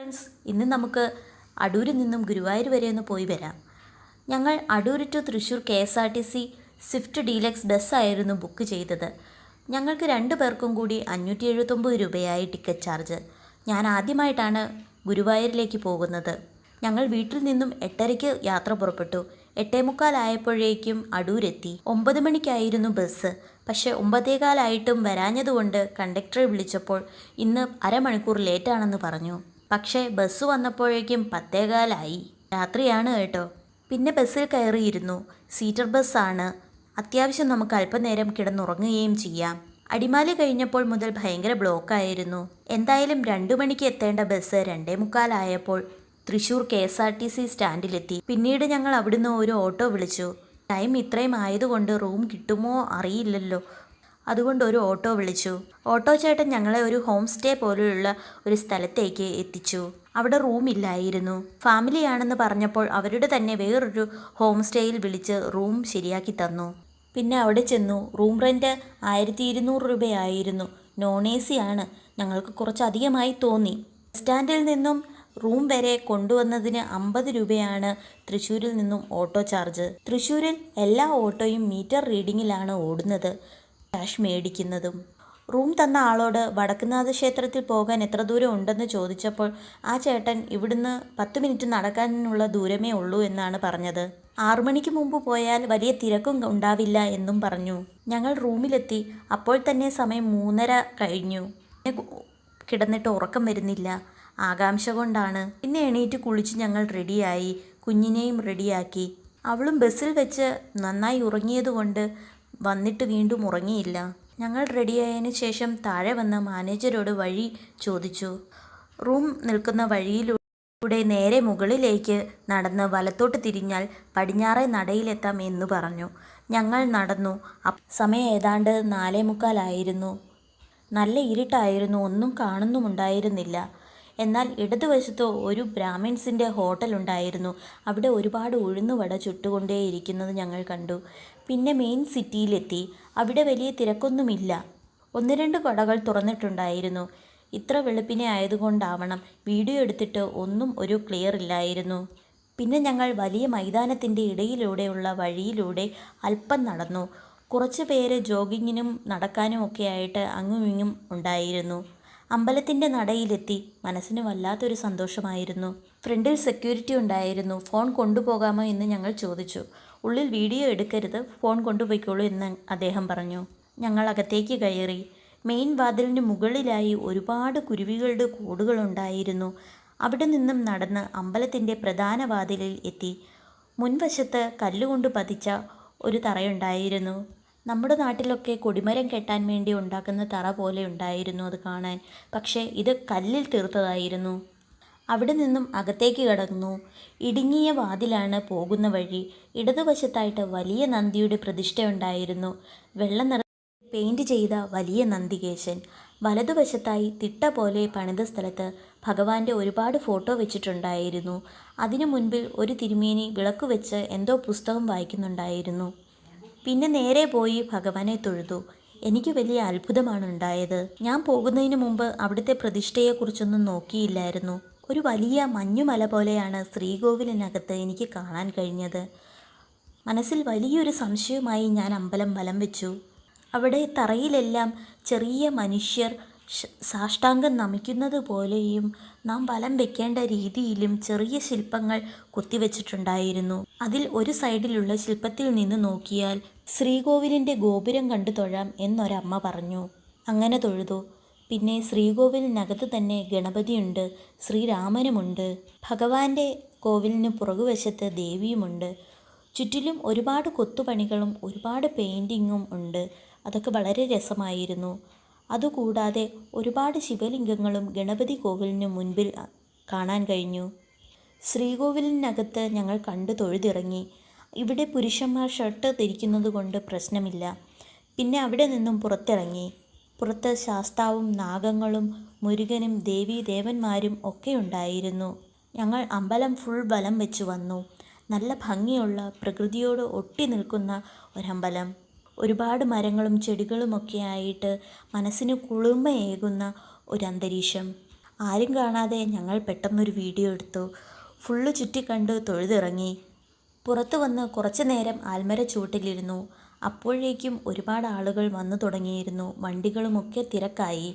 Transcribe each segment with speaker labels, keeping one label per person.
Speaker 1: Friends ഇന്ന് നമുക്ക് അടൂരിൽ നിന്നും ഗുരുവായൂർ വരെ ഒന്ന് പോയി വരാം. ഞങ്ങൾ Adoor to Thrissur K S R T C Swift deluxe ബസ്സായിരുന്നു book ചെയ്തത്. ഞങ്ങൾക്ക് രണ്ട് പേർക്കും കൂടി അഞ്ഞൂറ്റി എഴുപത്തൊമ്പത് രൂപയായി ടിക്കറ്റ് ചാർജ് ഞാൻ ആദ്യമായിട്ടാണ് ഗുരുവായൂരിലേക്ക് പോകുന്നത്. ഞങ്ങൾ വീട്ടിൽ നിന്നും എട്ടരയ്ക്ക് യാത്ര പുറപ്പെട്ടു. എട്ടേ മുക്കാലായപ്പോഴേക്കും അടൂരെത്തി ഒമ്പത് മണിക്കായിരുന്നു ബസ് പക്ഷേ ഒമ്പതേകാലായിട്ടും വരാഞ്ഞതുകൊണ്ട് കണ്ടക്ടറെ വിളിച്ചപ്പോൾ ഇന്ന് അരമണിക്കൂർ ലേറ്റാണെന്ന് പറഞ്ഞു. പക്ഷേ ബസ് വന്നപ്പോഴേക്കും പത്തേകാലായി. രാത്രിയാണ് കേട്ടോ. പിന്നെ ബസ്സിൽ കയറിയിരുന്നു. സീറ്റർ ബസ്സാണ്. അത്യാവശ്യം നമുക്ക് അല്പനേരം കിടന്നുറങ്ങുകയും ചെയ്യാം. അടിമാലി കഴിഞ്ഞപ്പോൾ മുതൽ ഭയങ്കര ബ്ലോക്കായിരുന്നു. എന്തായാലും രണ്ടു മണിക്ക് എത്തേണ്ട ബസ് രണ്ടേ മുക്കാലായപ്പോൾ Thrissur K S R T C സ്റ്റാൻഡിലെത്തി. പിന്നീട് ഞങ്ങൾ അവിടുന്ന് ഒരു ഓട്ടോ വിളിച്ചു. ടൈം ഇത്രയും ആയതുകൊണ്ട് റൂം കിട്ടുമോ അറിയില്ലല്ലോ. അതുകൊണ്ട് ഒരു ഓട്ടോ വിളിച്ചു. ഓട്ടോ ചേട്ടൻ ഞങ്ങളെ ഒരു ഹോം സ്റ്റേ പോലെയുള്ള ഒരു സ്ഥലത്തേക്ക് എത്തിച്ചു. അവിടെ റൂമില്ലായിരുന്നു ഫാമിലിയാണെന്ന് പറഞ്ഞപ്പോൾ അവരുടെ തന്നെ വേറൊരു ഹോം സ്റ്റേയിൽ വിളിച്ച് റൂം ശരിയാക്കി തന്നു. പിന്നെ അവിടെ ചെന്നു. റൂം റെന്റ് ആയിരത്തി ഇരുന്നൂറ് രൂപയായിരുന്നു. നോൺ എ സി ആണ് ഞങ്ങൾക്ക് കുറച്ച് അധികമായി തോന്നി. ബസ് സ്റ്റാൻഡിൽ നിന്നും റൂം വരെ കൊണ്ടുവന്നതിന് അമ്പത് രൂപയാണ് തൃശ്ശൂരിൽ നിന്നും ഓട്ടോ ചാർജ്. തൃശ്ശൂരിൽ എല്ലാ ഓട്ടോയും മീറ്റർ റീഡിങ്ങിലാണ് ഓടുന്നത്. ക്യാഷ് മേടിക്കുന്നതും. റൂം തന്ന ആളോട് വടക്കുന്നാഥ ക്ഷേത്രത്തിൽ പോകാൻ എത്ര ദൂരം ഉണ്ടെന്ന് ചോദിച്ചപ്പോൾ ആ ചേട്ടൻ ഇവിടുന്ന് പത്ത് മിനിറ്റ് നടക്കാനുള്ള ദൂരമേ ഉള്ളൂ എന്നാണ് പറഞ്ഞത്. ആറുമണിക്ക് മുമ്പ് പോയാൽ വലിയ തിരക്കും ഉണ്ടാവില്ല എന്നും പറഞ്ഞു. ഞങ്ങൾ റൂമിലെത്തി. അപ്പോൾ തന്നെ സമയം മൂന്നര കഴിഞ്ഞു. കിടന്നിട്ട് ഉറക്കം വരുന്നില്ല. ആകാംക്ഷ കൊണ്ടാണ്. പിന്നെ എണീറ്റ് കുളിച്ച് ഞങ്ങൾ റെഡിയായി. കുഞ്ഞിനെയും റെഡിയാക്കി. അവളും ബസ്സിൽ വെച്ച് നന്നായി ഉറങ്ങിയതുകൊണ്ട് വന്നിട്ട് വീണ്ടും ഉറങ്ങിയില്ല. ഞങ്ങൾ റെഡിയായതിന് ശേഷം താഴെ വന്ന മാനേജരോട് വഴി ചോദിച്ചു. റൂം നിൽക്കുന്ന വഴിയിലൂടെ നേരെ മുകളിലേക്ക് നടന്ന് വലത്തോട്ട് തിരിഞ്ഞാൽ പടിഞ്ഞാറെ നടയിലെത്താം എന്ന് പറഞ്ഞു. ഞങ്ങൾ നടന്നു. സമയം ഏതാണ്ട് നാലേ മുക്കാലായിരുന്നു നല്ല ഇരുട്ടായിരുന്നു. ഒന്നും കാണുന്നുമുണ്ടായിരുന്നില്ല. എന്നാൽ ഇടതുവശത്ത് ഒരു ബ്രാഹ്മിൺസിന്റെ ഹോട്ടൽ ഉണ്ടായിരുന്നു. അവിടെ ഒരുപാട് ഉഴുന്നുവട ചുട്ടുകൊണ്ടേയിരിക്കുന്നത് ഞങ്ങൾ കണ്ടു. പിന്നെ മെയിൻ സിറ്റിയിലെത്തി. അവിടെ വലിയ തിരക്കൊന്നുമില്ല. ഒന്ന് രണ്ട് കടകൾ തുറന്നിട്ടുണ്ടായിരുന്നു. ഇത്ര വെളുപ്പിനെ ആയതുകൊണ്ടാവണം. വീഡിയോ എടുത്തിട്ട് ഒന്നും ഒരു ക്ലിയർ ഇല്ലായിരുന്നു. പിന്നെ ഞങ്ങൾ വലിയ മൈതാനത്തിന്റെ ഇടയിലൂടെയുള്ള വഴിയിലൂടെ അല്പം നടന്നു. കുറച്ച് പേര് ജോഗിങ്ങിനും നടക്കാനും ഒക്കെ ആയിട്ട് അങ്ങും ഇങ്ങും ഉണ്ടായിരുന്നു. അമ്പലത്തിന്റെ നടയിലെത്തി മനസ്സിന് വല്ലാത്തൊരു സന്തോഷമായിരുന്നു. ഫ്രണ്ടിൽ സെക്യൂരിറ്റി ഉണ്ടായിരുന്നു. ഫോൺ കൊണ്ടുപോകാമോ എന്ന് ഞങ്ങൾ ചോദിച്ചു. ഉള്ളിൽ വീഡിയോ എടുക്കരുത് ഫോൺ കൊണ്ടുപോയിക്കോളൂ എന്ന് അദ്ദേഹം പറഞ്ഞു. ഞങ്ങൾ അകത്തേക്ക് കയറി. മെയിൻ വാതിലിന് മുകളിലായി ഒരുപാട് കുരുവികളുടെ കൂടുകളുണ്ടായിരുന്നു അവിടെ നിന്നും നടന്ന് അമ്പലത്തിന്റെ പ്രധാന വാതിലിൽ എത്തി. മുൻവശത്ത് കല്ലുകൊണ്ട് പതിച്ച ഒരു തറയുണ്ടായിരുന്നു. നമ്മുടെ നാട്ടിലൊക്കെ കൊടിമരം കെട്ടാൻ വേണ്ടി ഉണ്ടാക്കുന്ന തറ പോലെ ഉണ്ടായിരുന്നു അത് കാണാൻ. പക്ഷേ ഇത് കല്ലിൽ തീർത്തതായിരുന്നു. അവിടെ നിന്നും അകത്തേക്ക് കടന്നു. ഇടുങ്ങിയ വാതിലാണ് പോകുന്ന വഴി. ഇടതുവശത്തായിട്ട് വലിയ നന്ദിയുടെ പ്രതിഷ്ഠയുണ്ടായിരുന്നു വെള്ള നിറ പെയിന്റ് ചെയ്ത വലിയ നന്ദികേശൻ. വലതുവശത്തായി തിട്ട പോലെ പണിത സ്ഥലത്ത് ഭഗവാന്റെ ഒരുപാട് ഫോട്ടോ വെച്ചിട്ടുണ്ടായിരുന്നു. അതിനു മുൻപിൽ ഒരു തിരുമേനി വിളക്ക് വെച്ച് എന്തോ പുസ്തകം വായിക്കുന്നുണ്ടായിരുന്നു. പിന്നെ നേരെ പോയി ഭഗവാനെ തൊഴുതു. എനിക്ക് വലിയ അത്ഭുതമാണ് ഉണ്ടായത്. ഞാൻ പോകുന്നതിന് മുമ്പ് അവിടുത്തെ പ്രതിഷ്ഠയെക്കുറിച്ചൊന്നും നോക്കിയില്ലായിരുന്നു. ഒരു വലിയ മഞ്ഞുമല പോലെയാണ് ശ്രീകോവിലിനകത്ത് എനിക്ക് കാണാൻ കഴിഞ്ഞത്. മനസ്സിൽ വലിയൊരു സംശയവുമായി ഞാൻ അമ്പലം വലം വെച്ചു. അവിടെ തറയിലെല്ലാം ചെറിയ മനുഷ്യർ സാഷ്ടാംഗം നമിക്കുന്നത് പോലെയും നാം വലം വെക്കേണ്ട രീതിയിലും ചെറിയ ശില്പങ്ങൾ കൊത്തിവെച്ചിട്ടുണ്ടായിരുന്നു. അതിൽ ഒരു സൈഡിലുള്ള ശില്പത്തിൽ നിന്ന് നോക്കിയാൽ ശ്രീകോവിലിന്റെ ഗോപുരം കണ്ടു തൊഴാം എന്നൊരമ്മ പറഞ്ഞു. അങ്ങനെ തൊഴുതു. പിന്നെ ശ്രീകോവിലിനകത്ത് തന്നെ ഗണപതിയുണ്ട് ശ്രീരാമനുമുണ്ട് ഭഗവാന്റെ കോവിലിന് പുറകുവശത്ത് ദേവിയുമുണ്ട്. ചുറ്റിലും ഒരുപാട് കൊത്തുപണികളും ഒരുപാട് പെയിന്റിങ്ങും ഉണ്ട്. അതൊക്കെ വളരെ രസമായിരുന്നു. അതുകൂടാതെ ഒരുപാട് ശിവലിംഗങ്ങളും ഗണപതി കോവിലിന് മുൻപിൽ കാണാൻ കഴിഞ്ഞു. ശ്രീകോവിലിനകത്ത് ഞങ്ങൾ കണ്ടു തൊഴുതിറങ്ങി. ഇവിടെ പുരുഷന്മാർ ഷർട്ട് ധരിക്കുന്നത് കൊണ്ട് പ്രശ്നമില്ല. പിന്നെ അവിടെ നിന്നും പുറത്തിറങ്ങി. പുറത്ത് ശാസ്താവും നാഗങ്ങളും മുരുകനും ദേവീ ദേവന്മാരും ഒക്കെ ഉണ്ടായിരുന്നു. ഞങ്ങൾ അമ്പലം ഫുൾ ബലം വെച്ച് വന്നു. നല്ല ഭംഗിയുള്ള പ്രകൃതിയോട് ഒട്ടി നിൽക്കുന്ന ഒരമ്പലം. ഒരുപാട് മരങ്ങളും ചെടികളുമൊക്കെ ആയിട്ട് മനസ്സിന് കുളിർമയേകുന്ന ഒരു അന്തരീക്ഷം ആരും കാണാതെ ഞങ്ങൾ പെട്ടെന്നൊരു വീഡിയോ എടുത്തു. ഫുള്ള് ചുറ്റിക്കണ്ട് തൊഴുതിറങ്ങി. പുറത്തു വന്ന് കുറച്ചു നേരം ആൽമര ചൂട്ടിലിരുന്നു അപ്പോഴേക്കും ഒരുപാട് ആളുകൾ വന്നു തുടങ്ങിയിരുന്നു. വണ്ടികളുമൊക്കെ തിരക്കായി.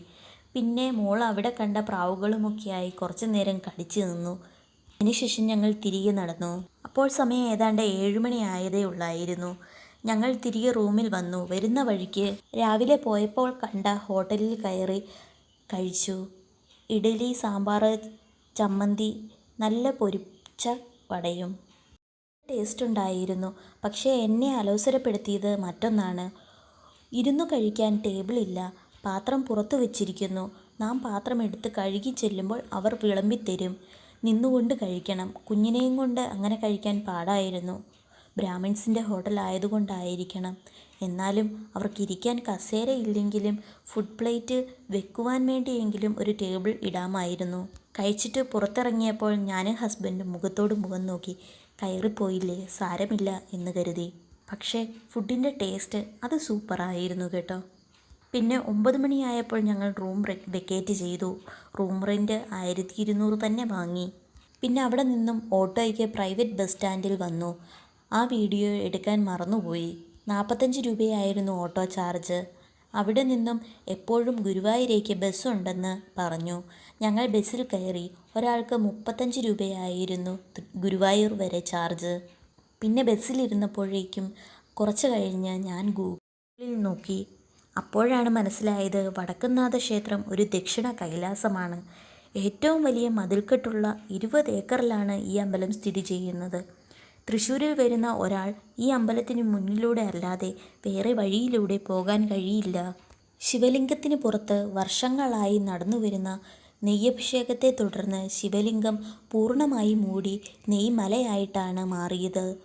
Speaker 1: പിന്നെ മോൾ അവിടെ കണ്ട പ്രാവുകളുമൊക്കെയായി കുറച്ചു നേരം കടിച്ചു നിന്നു. അതിനുശേഷം ഞങ്ങൾ തിരികെ നടന്നു. അപ്പോൾ സമയം ഏതാണ്ട് ഏഴുമണി ആയതേ ഉള്ളായിരുന്നു. ഞങ്ങൾ തിരികെ റൂമിൽ വന്നു. വരുന്ന വഴിക്ക് രാവിലെ പോയപ്പോൾ കണ്ട ഹോട്ടലിൽ കയറി കഴിച്ചു. ഇഡലി സാമ്പാർ ചമ്മന്തി നല്ല പൊരിച്ച വടയും. ടേസ്റ്റ് ഉണ്ടായിരുന്നു. പക്ഷേ എന്നെ അലോസരപ്പെടുത്തിയത് മറ്റൊന്നാണ്. ഇരുന്നു കഴിക്കാൻ ടേബിളില്ല പാത്രം പുറത്തു വച്ചിരിക്കുന്നു. നാം പാത്രം എടുത്ത് കഴുകി ചെല്ലുമ്പോൾ അവർ വിളമ്പിത്തരും. നിന്നുകൊണ്ട് കഴിക്കണം. കുഞ്ഞിനെയും കൊണ്ട് അങ്ങനെ കഴിക്കാൻ പാടായിരുന്നു. ബ്രാഹ്മിൺസിന്റെ ഹോട്ടൽ ആയതുകൊണ്ടായിരിക്കണം എന്നാലും അവർക്ക് ഇരിക്കാൻ കസേര ഇല്ലെങ്കിലും ഫുഡ് പ്ലേറ്റ് വെക്കുവാൻ വേണ്ടിയെങ്കിലും ഒരു ടേബിൾ ഇടാമായിരുന്നു. കഴിച്ചിട്ട് പുറത്തിറങ്ങിയപ്പോൾ ഞാനും ഹസ്ബൻഡും മുഖത്തോട് മുഖം നോക്കി കയറിപ്പോയില്ലേ സാരമില്ല എന്ന് കരുതി. പക്ഷേ ഫുഡിന്റെ ടേസ്റ്റ് അത് സൂപ്പറായിരുന്നു കേട്ടോ. പിന്നെ ഒമ്പത് മണിയായപ്പോൾ ഞങ്ങൾ റൂം വെക്കേറ്റ് ചെയ്തു. റൂം റെന്റ് ആയിരത്തി ഇരുന്നൂറ് തന്നെ വാങ്ങി. പിന്നെ അവിടെ നിന്നും ഓട്ടോയ്ക്ക് പ്രൈവറ്റ് ബസ് സ്റ്റാൻഡിൽ വന്നു. ആ വീഡിയോ എടുക്കാൻ മറന്നുപോയി. നാൽപ്പത്തഞ്ച് രൂപയായിരുന്നു ഓട്ടോ ചാർജ്. അവിടെ നിന്നും എപ്പോഴും ഗുരുവായൂരേക്ക് ബസ്സുണ്ടെന്ന് പറഞ്ഞു. ഞങ്ങൾ ബസ്സിൽ കയറി ഒരാൾക്ക് മുപ്പത്തഞ്ച് രൂപയായിരുന്നു ഗുരുവായൂർ വരെ ചാർജ്. പിന്നെ ബസ്സിലിരുന്നപ്പോഴേക്കും കുറച്ച് കഴിഞ്ഞ് ഞാൻ ഗൂഗിളിൽ നോക്കി. അപ്പോഴാണ് മനസ്സിലായത് വടക്കുന്നാഥ ക്ഷേത്രം ഒരു ദക്ഷിണ കൈലാസമാണ്. ഏറ്റവും വലിയ മതിൽക്കെട്ടുള്ള ഇരുപത് ഏക്കറിലാണ് ഈ അമ്പലം സ്ഥിതി ചെയ്യുന്നത്. തൃശ്ശൂരിൽ വരുന്ന ഒരാൾ ഈ അമ്പലത്തിന് മുന്നിലൂടെ അല്ലാതെ വേറെ വഴിയിലൂടെ പോകാൻ കഴിയില്ല. ശിവലിംഗത്തിന് പുറത്ത് വർഷങ്ങളായി നടന്നു വരുന്ന നെയ്യഭിഷേകത്തെ തുടർന്ന് ശിവലിംഗം പൂർണമായി മൂടി നെയ്മലയായിട്ടാണ് മാറിയത്.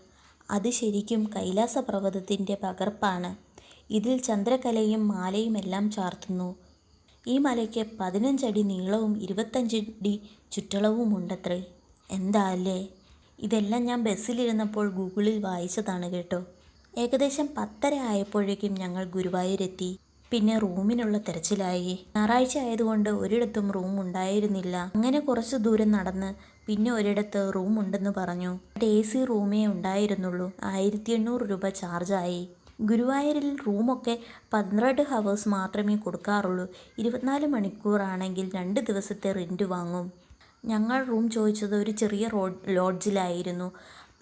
Speaker 1: അത് ശരിക്കും കൈലാസ പർവതത്തിന്റെ പകർപ്പാണ്. ഇതിൽ ചന്ദ്രകലയും മാലയും എല്ലാം ചാർത്തുന്നു. ഈ മലയ്ക്ക് പതിനഞ്ചടി നീളവും ഇരുപത്തഞ്ചടി ചുറ്റളവുമുണ്ടത്രേ. എന്താ അല്ലേ? ഇതെല്ലാം ഞാൻ ബസ്സിലിരുന്നപ്പോൾ ഗൂഗിളിൽ വായിച്ചതാണ് കേട്ടോ. ഏകദേശം പത്തര ആയപ്പോഴേക്കും ഞങ്ങൾ ഗുരുവായൂരെത്തി. പിന്നെ റൂമിനുള്ള തിരച്ചിലായി. ഞായറാഴ്ച ആയതുകൊണ്ട് ഒരിടത്തും റൂം ഉണ്ടായിരുന്നില്ല. അങ്ങനെ കുറച്ച് ദൂരം നടന്ന് പിന്നെ ഒരിടത്ത് റൂം ഉണ്ടെന്ന് പറഞ്ഞു. എ സി റൂമേ ഉണ്ടായിരുന്നുള്ളൂ. ആയിരത്തി എണ്ണൂറ് രൂപ ചാർജായി. ഗുരുവായൂരിൽ റൂമൊക്കെ പന്ത്രണ്ട് ഹവേഴ്സ് മാത്രമേ കൊടുക്കാറുള്ളൂ. ഇരുപത്തിനാല് മണിക്കൂറാണെങ്കിൽ രണ്ട് ദിവസത്തെ റെന്റ് വാങ്ങും. ഞങ്ങൾ റൂം ചോദിച്ചത് ഒരു ചെറിയ റോഡ് ലോഡ്ജിലായിരുന്നു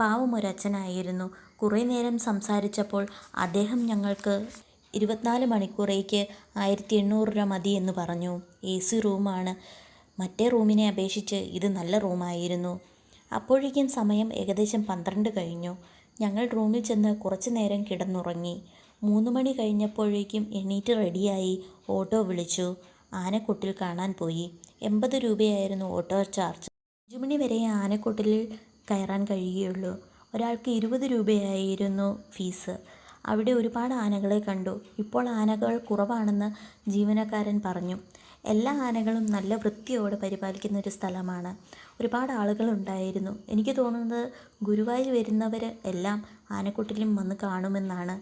Speaker 1: പാവം ഒരച്ഛനായിരുന്നു. കുറേ നേരം സംസാരിച്ചപ്പോൾ അദ്ദേഹം ഞങ്ങൾക്ക് ഇരുപത്തിനാല് മണിക്കൂറേക്ക് ആയിരത്തി എണ്ണൂറ് രൂപ മതി എന്ന് പറഞ്ഞു. എ സി റൂമാണ് മറ്റേ റൂമിനെ അപേക്ഷിച്ച് ഇത് നല്ല റൂമായിരുന്നു അപ്പോഴേക്കും സമയം ഏകദേശം പന്ത്രണ്ട് കഴിഞ്ഞു. ഞങ്ങൾ റൂമിൽ ചെന്ന് കുറച്ചു നേരം കിടന്നുറങ്ങി. മൂന്ന് മണി കഴിഞ്ഞപ്പോഴേക്കും എണീറ്റ് റെഡിയായി ഓട്ടോ വിളിച്ചു. ആനക്കുട്ടിൽ കാണാൻ പോയി. എൺപത് രൂപയായിരുന്നു ഓട്ടോ ചാർജ്. അഞ്ചുമണി വരെ ആനക്കൊട്ടിലിൽ കയറാൻ കഴിയുകയുള്ളൂ. ഒരാൾക്ക് ഇരുപത് രൂപയായിരുന്നു ഫീസ്. അവിടെ ഒരുപാട് ആനകളെ കണ്ടു. ഇപ്പോൾ ആനകൾ കുറവാണെന്ന് ജീവനക്കാരൻ പറഞ്ഞു. എല്ലാ ആനകളും നല്ല വൃത്തിയോടെ പരിപാലിക്കുന്ന ഒരു സ്ഥലമാണ്. ഒരുപാട് ആളുകളുണ്ടായിരുന്നു എനിക്ക് തോന്നുന്നത് ഗുരുവായൂർ വരുന്നവർ എല്ലാം ആനക്കൂട്ടിലും വന്ന് കാണുമെന്നാണ്.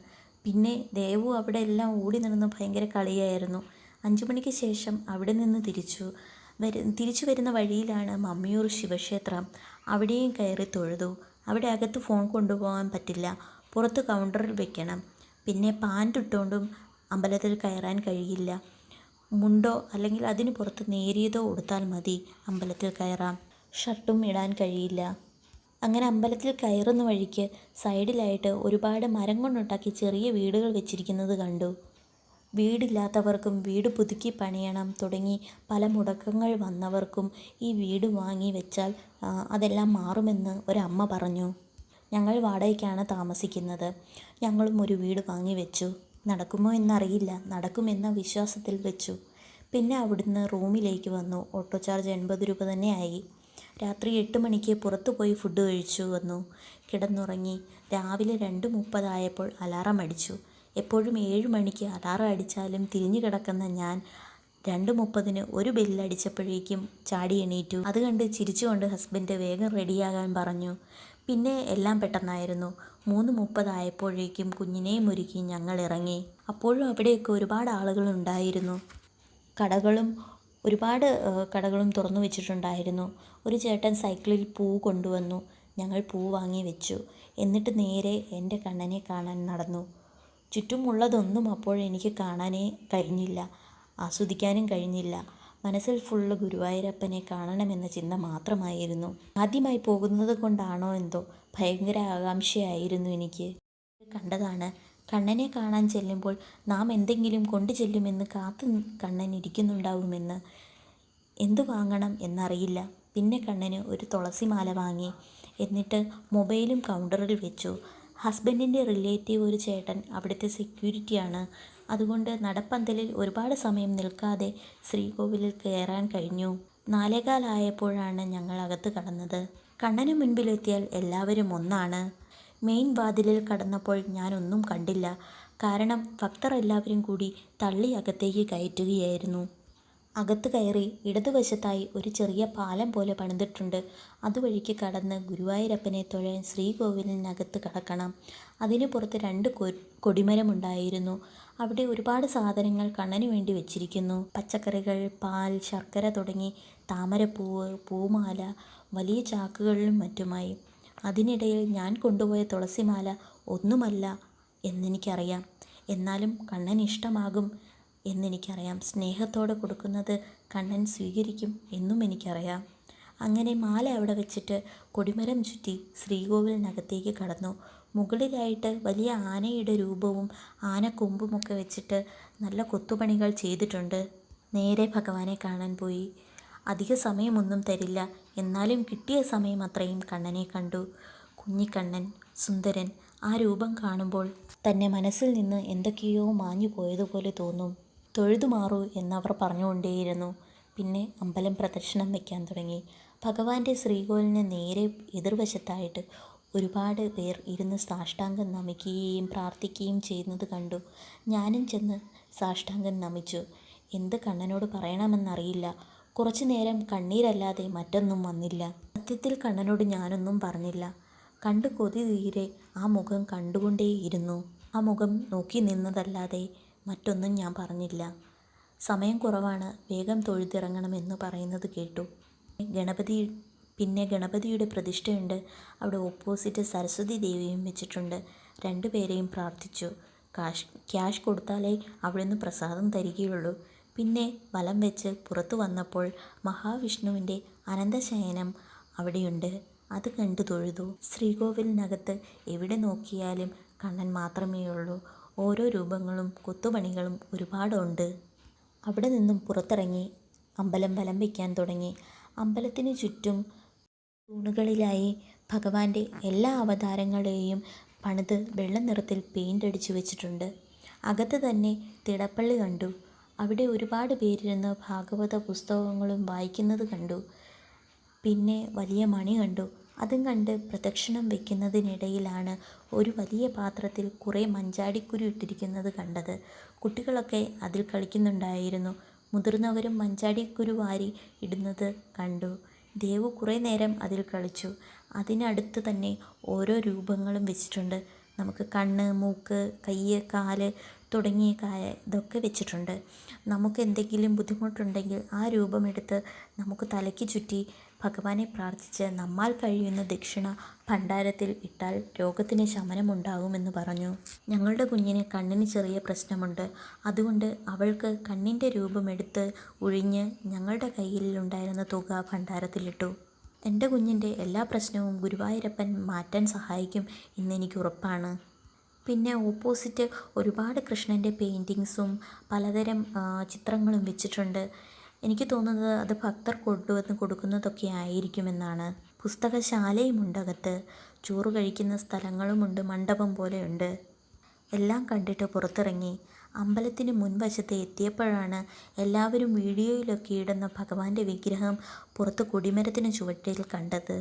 Speaker 1: പിന്നെ ദേവു അവിടെ എല്ലാം ഓടി നടന്ന് ഭയങ്കര കളിയായിരുന്നു. അഞ്ചു മണിക്ക് ശേഷം അവിടെ നിന്ന് തിരിച്ചു. വരു തിരിച്ചു വരുന്ന വഴിയിലാണ് മമ്മിയൂർ ശിവക്ഷേത്രം. അവിടെയും കയറി തൊഴുതു. അവിടെ അകത്ത് ഫോൺ കൊണ്ടുപോകാൻ പറ്റില്ല. പുറത്ത് കൗണ്ടറിൽ വെക്കണം. പിന്നെ പാന്റ് ഇട്ടുകൊണ്ടും അമ്പലത്തിൽ കയറാൻ കഴിയില്ല. മുണ്ടോ അല്ലെങ്കിൽ അതിന് പുറത്ത് നേരിയതോ ഉടുത്താൽ മതി. അമ്പലത്തിൽ കയറാം. ഷർട്ടും ഇടാൻ കഴിയില്ല. അങ്ങനെ അമ്പലത്തിൽ കയറുന്ന വഴിക്ക് സൈഡിലായിട്ട് ഒരുപാട് മരം കൊണ്ടുണ്ടാക്കി ചെറിയ വീടുകൾ വെച്ചിരിക്കുന്നത് കണ്ടു. വീടില്ലാത്തവർക്കും വീട് പുതുക്കി പണിയണം തുടങ്ങി പല മുടക്കങ്ങൾ വന്നവർക്കും ഈ വീട് വാങ്ങി വെച്ചാൽ അതെല്ലാം മാറുമെന്ന് ഒരമ്മ പറഞ്ഞു. ഞങ്ങൾ വാടകയ്ക്കാണ് താമസിക്കുന്നത്. ഞങ്ങളും ഒരു വീട് വാങ്ങി വെച്ചു. നടക്കുമോ എന്നറിയില്ല. നടക്കുമെന്ന വിശ്വാസത്തിൽ വെച്ചു. പിന്നെ അവിടുന്ന് റൂമിലേക്ക് വന്നു. ഓട്ടോ ചാർജ് എൺപത് രൂപ തന്നെ ആയി. രാത്രി എട്ട് മണിക്ക് പുറത്തു പോയി ഫുഡ് കഴിച്ചു വന്നു. കിടന്നുറങ്ങി. രാവിലെ രണ്ട് മുപ്പതായപ്പോൾ അലാറം അടിച്ചു. എപ്പോഴും ഏഴ് മണിക്ക് അലാറം അടിച്ചാലും തിരിഞ്ഞു കിടക്കുന്ന ഞാൻ രണ്ട് മുപ്പതിന് ഒരു ബെല്ലടിച്ചപ്പോഴേക്കും ചാടി എണീറ്റു. അത് കണ്ട് ചിരിച്ചുകൊണ്ട് ഹസ്ബൻഡ് വേഗം റെഡിയാകാൻ പറഞ്ഞു. പിന്നെ എല്ലാം പെട്ടെന്നായിരുന്നു. മൂന്ന് മുപ്പതായപ്പോഴേക്കും കുഞ്ഞിനെയും ഒരുക്കി ഞങ്ങൾ ഇറങ്ങി. അപ്പോഴും അവിടെയൊക്കെ ഒരുപാട് ആളുകൾ ഉണ്ടായിരുന്നു. കടകളും ഒരുപാട് കടകളും തുറന്നു വെച്ചിട്ടുണ്ടായിരുന്നു. ഒരു ചേട്ടൻ സൈക്കിളിൽ പൂ കൊണ്ടുവന്നു. ഞങ്ങൾ പൂ വാങ്ങി വെച്ചു. എന്നിട്ട് നേരെ എന്റെ കണ്ണനെ കാണാൻ നടന്നു. ചുറ്റുമുള്ളതൊന്നും അപ്പോൾ എനിക്ക് കാണാനേ കഴിഞ്ഞില്ല. ആസ്വദിക്കാനും കഴിഞ്ഞില്ല. മനസ്സിൽ ഫുള്ള് ഗുരുവായൂരപ്പനെ കാണണമെന്ന ചിന്ത മാത്രമായിരുന്നു. ആദ്യമായി പോകുന്നത് കൊണ്ടാണോ എന്തോ ഭയങ്കര ആകാംക്ഷയായിരുന്നു എനിക്ക്. കണ്ടതാണ്. കണ്ണനെ കാണാൻ ചെല്ലുമ്പോൾ നാം എന്തെങ്കിലും കൊണ്ടു ചെല്ലുമെന്ന് കാത്തു കണ്ണൻ ഇരിക്കുന്നുണ്ടാവുമെന്ന്. എന്തു വാങ്ങണം എന്നറിയില്ല. പിന്നെ കണ്ണന് ഒരു തുളസിമാല വാങ്ങി. എന്നിട്ട് മൊബൈലും കൗണ്ടറിൽ വെച്ചു. ഹസ്ബൻഡിന്റെ റിലേറ്റീവ് ഒരു ചേട്ടൻ അവിടുത്തെ സെക്യൂരിറ്റിയാണ്. അതുകൊണ്ട് നടപ്പന്തലിൽ ഒരുപാട് സമയം നിൽക്കാതെ ശ്രീകോവിലിൽ കയറാൻ കഴിഞ്ഞു. നാലേകാലായപ്പോഴാണ് ഞങ്ങൾ അകത്ത് കടന്നത്. കണ്ണന് മുൻപിലെത്തിയാൽ എല്ലാവരും ഒന്നാണ്. മെയിൻ വാതിലിൽ കടന്നപ്പോൾ ഞാനൊന്നും കണ്ടില്ല. കാരണം ഭക്തർ എല്ലാവരും കൂടി തള്ളി അകത്തേക്ക് കയറ്റുകയായിരുന്നു. അകത്ത് കയറി ഇടതുവശത്തായി ഒരു ചെറിയ പാലം പോലെ പണിതിട്ടുണ്ട്. അതുവഴിക്ക് കടന്ന് ഗുരുവായൂരപ്പനെ തൊഴാൻ ശ്രീകോവിലിനകത്ത് കടക്കണം. അതിനു പുറത്ത് രണ്ട് കൊടിമരമുണ്ടായിരുന്നു. അവിടെ ഒരുപാട് സാധനങ്ങൾ കണ്ണന് വേണ്ടി വെച്ചിരിക്കുന്നു. പച്ചക്കറികൾ പാൽ ശർക്കര തുടങ്ങി താമരപ്പൂവ് പൂമാല വലിയ ചാക്കുകളിലും മറ്റുമായി. അതിനിടയിൽ ഞാൻ കൊണ്ടുപോയ തുളസിമാല ഒന്നുമല്ല എന്നെനിക്കറിയാം. എന്നാലും കണ്ണൻ ഇഷ്ടമാകും. എന്നെനിക്കറിയാം. സ്നേഹത്തോടെ കൊടുക്കുന്നത് കണ്ണൻ സ്വീകരിക്കും എന്നും എനിക്കറിയാം. അങ്ങനെ മാല അവിടെ വെച്ചിട്ട് കൊടിമരം ചുറ്റി ശ്രീകോവിലിനകത്തേക്ക് കടന്നു. മുകളിലായിട്ട് വലിയ ആനയുടെ രൂപവും ആനക്കൊമ്പുമൊക്കെ വെച്ചിട്ട് നല്ല കൊത്തുപണികൾ ചെയ്തിട്ടുണ്ട്. നേരെ ഭഗവാനെ കാണാൻ പോയി. അധിക സമയമൊന്നും തരില്ല. എന്നാലും കിട്ടിയ സമയം അത്രയും കണ്ണനെ കണ്ടു. കുഞ്ഞിക്കണ്ണൻ സുന്ദരൻ ആ രൂപം കാണുമ്പോൾ തന്നെ മനസ്സിൽ നിന്ന് എന്തൊക്കെയോ മാഞ്ഞു പോയതുപോലെ തോന്നും. തൊഴുതു മാറൂ എന്നവർ പറഞ്ഞുകൊണ്ടേയിരുന്നു. പിന്നെ അമ്പലം പ്രദക്ഷിണം വയ്ക്കാൻ തുടങ്ങി. ഭഗവാന്റെ ശ്രീകോലിന് നേരെ എതിർവശത്തായിട്ട് ഒരുപാട് പേർ ഇരുന്ന് സാഷ്ടാംഗം നമിക്കുകയും പ്രാർത്ഥിക്കുകയും ചെയ്യുന്നത് കണ്ടു. ഞാനും ചെന്ന് സാഷ്ടാംഗം നമിച്ചു. എന്ത് കണ്ണനോട് പറയണമെന്നറിയില്ല. കുറച്ചു നേരം കണ്ണീരല്ലാതെ മറ്റൊന്നും വന്നില്ല. സത്യത്തിൽ കണ്ണനോട് ഞാനൊന്നും പറഞ്ഞില്ല. കണ്ടു കൊതി തീരെ ആ മുഖം കണ്ടുകൊണ്ടേയിരുന്നു. ആ മുഖം നോക്കി നിന്നതല്ലാതെ മറ്റൊന്നും ഞാൻ പറഞ്ഞില്ല. സമയം കുറവാണ്. വേഗം തൊഴുതിറങ്ങണമെന്ന് പറയുന്നത് കേട്ടു. ഗണപതി പിന്നെ ഗണപതിയുടെ പ്രതിഷ്ഠയുണ്ട്. അവിടെ ഓപ്പോസിറ്റ് സരസ്വതി ദേവിയും വെച്ചിട്ടുണ്ട്. രണ്ടുപേരെയും പ്രാർത്ഥിച്ചു. കാഷ് ക്യാഷ് കൊടുത്താലേ അവിടെ നിന്ന് പ്രസാദം തരികയുള്ളൂ. പിന്നെ വലം വെച്ച് പുറത്തു വന്നപ്പോൾ മഹാവിഷ്ണുവിന്റെ അനന്തശയനം അവിടെയുണ്ട്. അത് കണ്ടു തൊഴുതു. ശ്രീകോവിലിനകത്ത് എവിടെ നോക്കിയാലും കണ്ണൻ മാത്രമേ ഉള്ളൂ ഓരോ രൂപങ്ങളും കൊത്തുപണികളും ഒരുപാടുണ്ട്. അവിടെ നിന്നും പുറത്തിറങ്ങി അമ്പലം വലം വയ്ക്കാൻ തുടങ്ങി. അമ്പലത്തിന് ചുറ്റും തൂണുകളിലായി ഭഗവാന്റെ എല്ലാ അവതാരങ്ങളെയും പണിത് വെള്ള നിറത്തിൽ പെയിന്റ് അടിച്ചു വെച്ചിട്ടുണ്ട്. അകത്ത് തന്നെ തിടപ്പള്ളി കണ്ടു. അവിടെ ഒരുപാട് പേരിരുന്ന് ഭാഗവത പുസ്തകങ്ങളും വായിക്കുന്നത് കണ്ടു. പിന്നെ വലിയ മണി കണ്ടു. അതും കണ്ട് പ്രദക്ഷിണം വയ്ക്കുന്നതിനിടയിലാണ് ഒരു വലിയ പാത്രത്തിൽ കുറേ മഞ്ചാടിക്കുരു ഇട്ടിരിക്കുന്നത് കണ്ടത്. കുട്ടികളൊക്കെ അതിൽ കളിക്കുന്നുണ്ടായിരുന്നു. മുതിർന്നവരും മഞ്ചാടിക്കുരു വാരി ഇടുന്നത് കണ്ടു. ദേവു കുറേ നേരം അതിൽ കളിച്ചു. അതിനടുത്ത് തന്നെ ഓരോ രൂപങ്ങളും വെച്ചിട്ടുണ്ട്. നമുക്ക് കണ്ണ് മൂക്ക് കയ്യ് കാൽ തുടങ്ങിയ കായ ഇതൊക്കെ വെച്ചിട്ടുണ്ട്. നമുക്ക് എന്തെങ്കിലും ബുദ്ധിമുട്ടുണ്ടെങ്കിൽ ആ രൂപമെടുത്ത് നമുക്ക് തലയ്ക്ക് ചുറ്റി ഭഗവാനെ പ്രാർത്ഥിച്ച് നമ്മാൽ കഴിയുന്ന ദക്ഷിണ ഭണ്ഡാരത്തിൽ ഇട്ടാൽ രോഗത്തിന് ശമനമുണ്ടാകുമെന്ന് പറഞ്ഞു. ഞങ്ങളുടെ കുഞ്ഞിന് കണ്ണിന് ചെറിയ പ്രശ്നമുണ്ട്. അതുകൊണ്ട് അവൾക്ക് കണ്ണിന്റെ രൂപമെടുത്ത് ഒഴിഞ്ഞ് ഞങ്ങളുടെ കയ്യിലുണ്ടായിരുന്ന തുക ഭണ്ഡാരത്തിലിട്ടു. എന്റെ കുഞ്ഞിന്റെ എല്ലാ പ്രശ്നവും ഗുരുവായൂരപ്പൻ മാറ്റാൻ സഹായിക്കും എന്നെനിക്ക് ഉറപ്പാണ്. പിന്നെ ഓപ്പോസിറ്റ് ഒരുപാട് കൃഷ്ണന്റെ പെയിന്റിങ്സും പലതരം ചിത്രങ്ങളും വെച്ചിട്ടുണ്ട്. എനിക്ക് തോന്നുന്നത് അത് ഭക്തർ കൊണ്ടുവന്ന് കൊടുക്കുന്നതൊക്കെ ആയിരിക്കുമെന്നാണ്. പുസ്തകശാലയുമുണ്ട് അകത്ത് ചോറ് കഴിക്കുന്ന സ്ഥലങ്ങളുമുണ്ട് മണ്ഡപം പോലെയുണ്ട്. എല്ലാം കണ്ടിട്ട് പുറത്തിറങ്ങി. അമ്പലത്തിന് മുൻവശത്ത് എത്തിയപ്പോഴാണ് എല്ലാവരും വീഡിയോയിലൊക്കെ ഇടുന്ന ഭഗവാന്റെ വിഗ്രഹം പുറത്ത് കൊടിമരത്തിന് ചുവട്ടിൽ കണ്ടത്.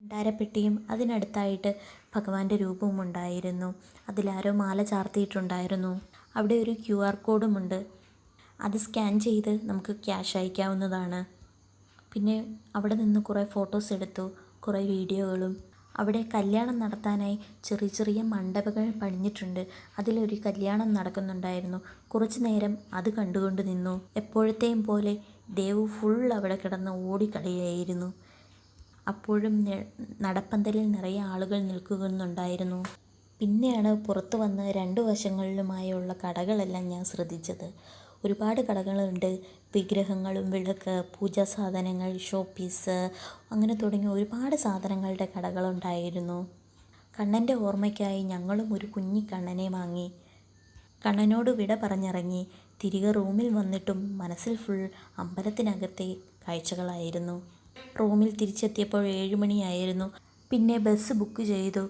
Speaker 1: ഭണ്ഡാരപ്പെട്ടിയും അതിനടുത്തായിട്ട് ഭഗവാന്റെ രൂപവും ഉണ്ടായിരുന്നു അതിലാരോ മാല ചാർത്തിയിട്ടുണ്ടായിരുന്നു. അവിടെ ഒരു ക്യു ആർ കോഡുമുണ്ട്. അത് സ്കാൻ ചെയ്ത് നമുക്ക് ക്യാഷ് അയക്കാവുന്നതാണ്. പിന്നെ അവിടെ നിന്ന് കുറേ ഫോട്ടോസ് എടുത്തു കുറേ വീഡിയോകളും. അവിടെ കല്യാണം നടത്താനായി ചെറിയ ചെറിയ മണ്ഡപങ്ങൾ പണിഞ്ഞിട്ടുണ്ട്. അതിലൊരു കല്യാണം നടക്കുന്നുണ്ടായിരുന്നു. കുറച്ചു നേരം അത് കണ്ടുകൊണ്ട് നിന്നു. എപ്പോഴത്തെയും പോലെ ദേവ് ഫുൾ അവിടെ കിടന്ന് ഓടിക്കളിയായിരുന്നു. അപ്പോഴും നടപ്പന്തലിൽ നിറയെ ആളുകൾ നിൽക്കുന്നുണ്ടായിരുന്നു. പിന്നെയാണ് പുറത്തു വന്ന് രണ്ട് വശങ്ങളിലുമായുള്ള കടകളെല്ലാം ഞാൻ ശ്രദ്ധിച്ചത്. ഒരുപാട് കടകളുണ്ട്. വിഗ്രഹങ്ങളും വിളക്ക് പൂജാ സാധനങ്ങൾ ഷോപ്പീസ് അങ്ങനെ തുടങ്ങിയ ഒരുപാട് സാധനങ്ങളുടെ കടകളുണ്ടായിരുന്നു. കണ്ണന്റെ ഓർമ്മയ്ക്കായി ഞങ്ങളും ഒരു കുഞ്ഞി കണ്ണനെ വാങ്ങി. കണ്ണനോട് വിട പറഞ്ഞിറങ്ങി. തിരികെ റൂമിൽ വന്നിട്ടും മനസ്സിൽ ഫുൾ അമ്പലത്തിനകത്തെ കാഴ്ചകളായിരുന്നു. റൂമിൽ തിരിച്ചെത്തിയപ്പോൾ ഏഴുമണിയായിരുന്നു പിന്നെ ബസ് ബുക്ക് ചെയ്തു.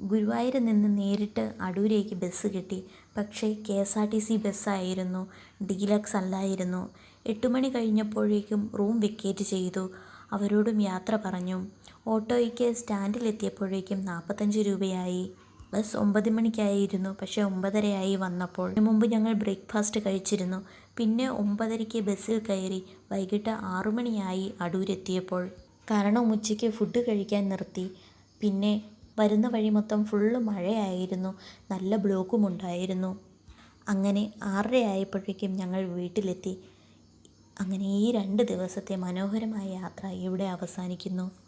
Speaker 1: ഗുരുവായൂരിൽ നിന്ന് നേരിട്ട് അടൂരേക്ക് ബസ് കിട്ടി. പക്ഷേ K S R T C ബസ്സായിരുന്നു. Deluxe അല്ലായിരുന്നു. എട്ട് മണി കഴിഞ്ഞപ്പോഴേക്കും റൂം വെക്കേറ്റ് ചെയ്തു. അവരോടും യാത്ര പറഞ്ഞു. ഓട്ടോയ്ക്ക് സ്റ്റാൻഡിലെത്തിയപ്പോഴേക്കും നാൽപ്പത്തഞ്ച് രൂപയായി. ബസ് ഒമ്പത് മണിക്കായിരുന്നു. പക്ഷേ ഒമ്പതരയായി വന്നപ്പോൾ. മുമ്പ് ഞങ്ങൾ ബ്രേക്ക്ഫാസ്റ്റ് കഴിച്ചിരുന്നു. പിന്നെ ഒമ്പതരയ്ക്ക് ബസ്സിൽ കയറി വൈകിട്ട് ആറുമണിയായി അടൂരെത്തിയപ്പോൾ. കാരണം ഉച്ചയ്ക്ക് ഫുഡ് കഴിക്കാൻ നിർത്തി. പിന്നെ വരുന്ന വഴി മൊത്തം ഫുള്ള് മഴയായിരുന്നു. നല്ല ബ്ലോക്കും ഉണ്ടായിരുന്നു. അങ്ങനെ ആറര ആയപ്പോഴേക്കും ഞങ്ങൾ വീട്ടിലെത്തി. അങ്ങനെ ഈ രണ്ട് ദിവസത്തെ മനോഹരമായ യാത്ര ഇവിടെ അവസാനിക്കുന്നു.